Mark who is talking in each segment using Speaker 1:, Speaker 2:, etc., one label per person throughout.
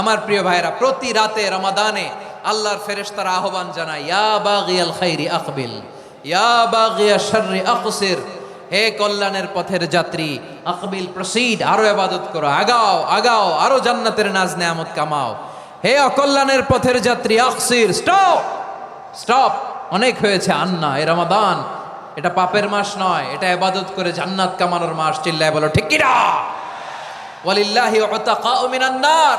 Speaker 1: আমার প্রিয় ভাইরা, প্রতি রাতে রমাদানে আল্লাহর ফেরেশতারা আহ্বান জানায়, ইয়া বাগিয়াল খাইরি আকবিল, ইয়া বাগিয়া শাররি আকসির, হে কল্যাণের পথের যাত্রী, আকবিল, প্রসিড, আরও ইবাদত করো, আগাও আগাও, আরও জান্নাতের নাজ নেয়ামত কামাও। হে অকল্যাণের পথের যাত্রী, আকসির, স্টপ স্টপ, অনেক হয়েছে আন্না, এ রমাদান, এটা পাপের মাস নয়, এটা ইবাদত করে জান্নাত কামানোর মাস, চিল্লায় বলো, ঠিক কিনা? ওয়ালিল্লাহি উতাকাউ মিনান নার।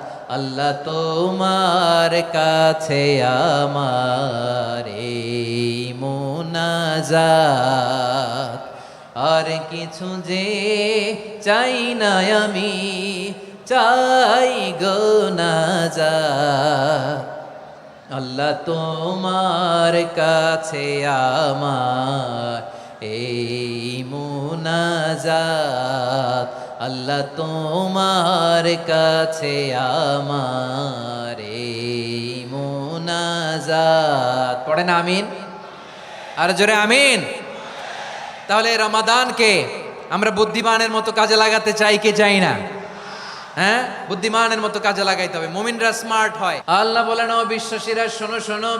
Speaker 1: আল্লাহ তোমার কাছে আমার মোনাজাত। আর কিছু যে চাই না আমি, চাই গো আল্লাহ তোমার কাছে আমার এই মুনাজাত। আল্লাহ তোমার কাছে আমার মুনাজাত। পড়েন আমিন? আর জোরে আমিন? তাহলে রমাদানকে আমরা বুদ্ধিমানের মতো কাজে লাগাতে চাই কি চাই না? হ্যাঁ? বুদ্ধিমানের মতো কাজে লাগাইতে হবে। মুমিনরা স্মার্ট হয়। আল্লাহ বলেন ও বিশ্বাসীরা, শোনো শোনো।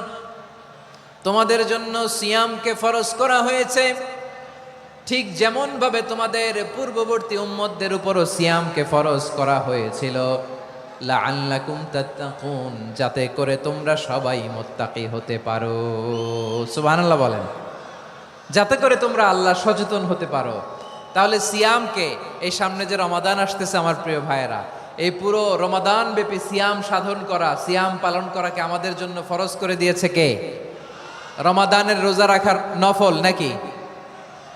Speaker 1: তোমাদের জন্য সিয়ামকে ফরজ করা হয়েছে। ঠিক যেমন ভাবে তোমাদের পূর্ববর্তী উম্মতদের উপরও সিয়ামকে ফরজ করা হয়েছিল। যাতে করে তোমরা সবাই মুত্তাকি হতে পারো। সুবহানাল্লাহ বলেন। যাতে করে তোমরা আল্লাহ সচেতন হতে পারো। তাহলে সিয়ামকে, এই সামনে যে রমাদান আসতেছে আমার প্রিয় ভাইয়েরা, এই পুরো রমাদান ব্যাপী সিয়াম সাধন করা, সিয়াম পালন করাকে আমাদের জন্য ফরজ করে দিয়েছে কে? রমাদানের রোজা রাখার নফল নাকি?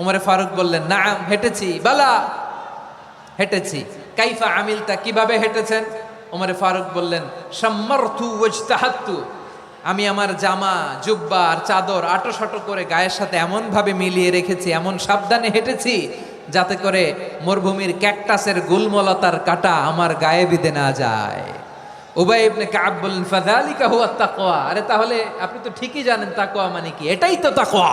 Speaker 1: উমরে ফারুক বললেন না হেঁটেছি। বালা, হেঁটেছি। কাইফা আমিলতা, কীভাবে হেঁটেছেন? উমরে ফারুক বললেন সম্মর্থু ওজতাহাত্তু আমি আমার জামা, জুব্বা আর চাদর আটো সাটো করে গায়ের সাথে এমনভাবে মিলিয়ে রেখেছি, এমন সাবধানে হেঁটেছি যাতে করে মরুভূমির ক্যাকটাসের গুলমলতার কাটা আমার গায়ে বিধে না যায়। উবাই ইবনে কাব বললেন, ফাযালিকা হুয়া তাকওয়া। আরে তাহলে আপনি তো ঠিকই জানেন তাকওয়া মানে কি? এটাই তো তাকওয়া।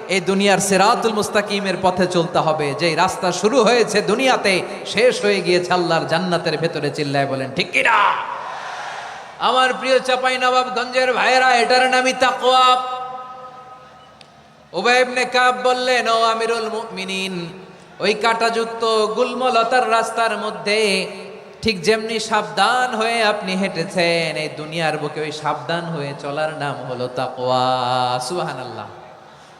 Speaker 1: এই দুনিয়ার সেরাতুল মুস্তাকিমের পথে চলতে হবে। যে রাস্তা শুরু হয়েছে দুনিয়াতে, শেষ হয়ে গিয়েছে আল্লাহর জান্নাতের ভেতরে চিল্লায় বলেন, ঠিক কিনা আমার প্রিয় চাপাই নবাবগঞ্জের ভাইয়েরা, এটার নামই তাকওয়া। ওবাইবনে কাব বললেন, ও আমিরুল মুমিনিন, ওই কাটাযুক্ত গুলমলতার রাস্তার মধ্যে ঠিক যেমনি সাবধান হয়ে আপনি হেঁটেছেন, এই দুনিয়ার বুকে ওই সাবধান হয়ে চলার নাম হলো তাকওয়া। সুবহানাল্লাহ।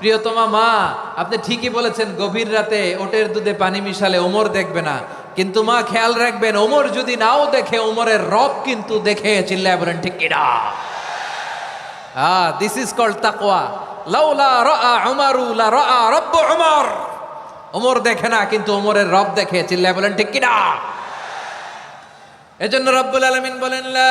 Speaker 1: প্রিয়তমা মা, আপনি ঠিকই বলেছেন, গভীর রাতে ওটের দুধে পানি মিশালে ওমর দেখবে না। কিন্তু মা, খেয়াল রাখবেন, ওমর যদি নাও দেখে, ওমরের রব কিন্তু দেখে চিল্লায় বলেন, ঠিক কিনা আহ দিস ইজ কল তাকওয়া। লাউলা রা উমারু, লা রা রব্ব উমর। ওমর দেখে না, কিন্তু ওমরের রব দেখে চিল্লায় বলেন, ঠিক কিনা এজন্য রব্বুল আলামিন বলেন, লা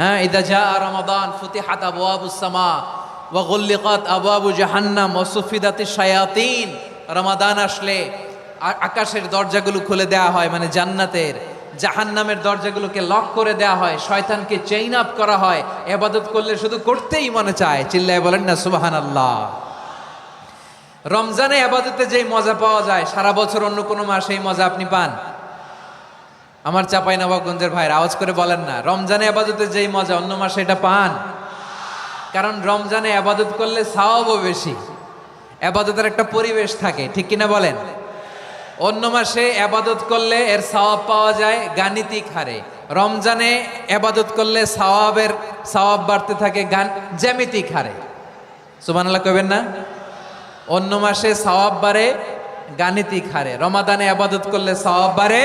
Speaker 1: হ্যাঁ ইদা রমাদান ফুতিহাত আবু আবু সামা ওয়া গুল্লিকাত আবু আবু জাহান্নাম ও সুফিদাতি শায়াতিন। রমাদান আসলে আকাশের দরজাগুলো খুলে দেওয়া হয় মানে জান্নাতের। জাহান্নামের দরজাগুলোকে লক করে দেওয়া হয়, শয়তানকে চেইন আপ করা হয়, এবাদত করলে শুধু করতেই মনে চায়। চিল্লায় বলেন না সুবাহান আল্লাহ রমজানে আবাদতে যেই মজা পাওয়া যায়, সারা বছর অন্য কোনো মাসে এই মজা আপনি পান। আমার চাপাই নবাবগঞ্জের ভাইয়ের আওয়াজ করে বলেন না, রমজানে আবাদতে যেই মজা, অন্য মাসে এটা পান। কারণ রমজানে আবাদত করলে সাওয়াবও বেশি। আবাদতের একটা পরিবেশ থাকে, ঠিক কিনা বলেন? অন্য মাসে আবাদত করলে এর সওয়াব পাওয়া যায় গাণিতিক হারে। রমজানে আবাদত করলে সওয়াবের সওয়াব বাড়তে থাকে গান, জ্যামিতিক হারে। সুবহানাল্লাহ কইবেন না? অন্য মাসে সওয়াব বাড়ে গাণিতিক হারে। রমাদানে আবাদত করলে সওয়াব বাড়ে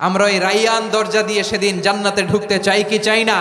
Speaker 1: আমরা ওই রাইয়ান দরজা দিয়ে সেদিন জান্নাতে ঢুকতে চাই কি চাই না?